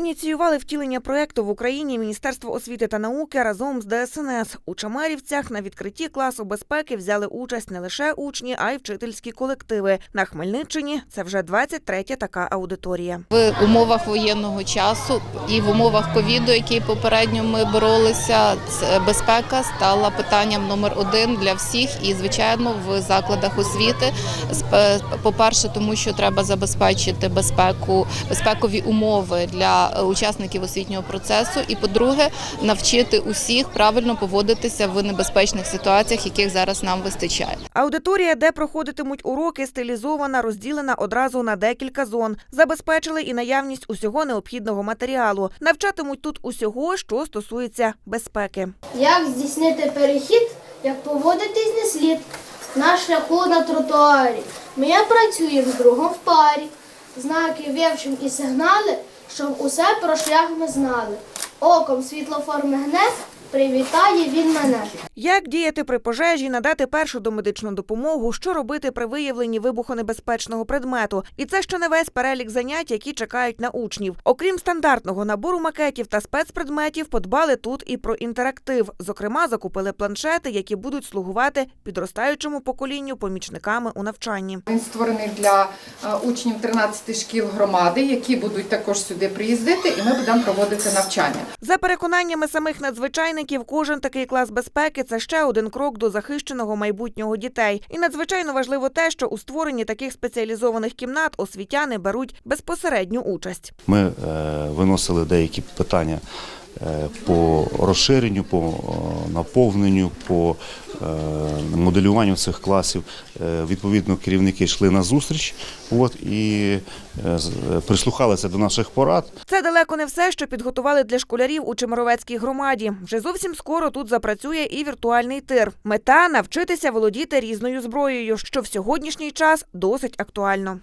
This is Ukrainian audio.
Ініціювали втілення проекту в Україні Міністерство освіти та науки разом з ДСНС. У Чамарівцях на відкритті класу безпеки взяли участь не лише учні, а й вчительські колективи. На Хмельниччині це вже 23-я така аудиторія. В умовах воєнного часу і в умовах ковіду, які попередньо ми боролися, безпека стала питанням номер один для всіх. І звичайно, в закладах освіти Спе- по-перше, тому що треба забезпечити безпеку, безпекові умови для е, учасників освітнього процесу. І по-друге, навчити усіх правильно поводитися в небезпечних ситуаціях, яких зараз нам вистачає. Аудиторія, де проходитимуть уроки, стилізована, розділена одразу на декілька зон. Забезпечили і наявність усього необхідного матеріалу. Навчатимуть тут усього, що стосується безпеки. Як здійснити перехід, як поводитись не слід на шляху на тротуарі. Ми працюємо з другом в парі. Знаки вивчим і сигнали, щоб усе про шлях ми знали. Оком світлофор мигне, привітає він мене. Як діяти при пожежі, надати першу домедичну допомогу, що робити при виявленні вибухонебезпечного предмету. І це ще не весь перелік занять, які чекають на учнів. Окрім стандартного набору макетів та спецпредметів, подбали тут і про інтерактив. Зокрема, закупили планшети, які будуть слугувати підростаючому поколінню помічниками у навчанні. Він створений для е, учнів 13 шкіл громади, які будуть також сюди приїздити, і ми будемо проводити навчання. За переконаннями самих надзвичайників, кожен такий клас безпеки це ще один крок до захищеного майбутнього дітей. І надзвичайно важливо те, що у створенні таких спеціалізованих кімнат освітяни беруть безпосередню участь. Ми е, виносили деякі питання по розширенню, по е, наповненню, по е, моделюванню цих класів. Е, Відповідно, керівники йшли на зустріч от, і е, е, прислухалися до наших порад. Це далеко не все, що підготували для школярів у Чемеровецькій громаді. Вже зовсім скоро тут запрацює і віртуальний тир. Мета навчитися володіти різною зброєю, що в сьогоднішній час досить актуально.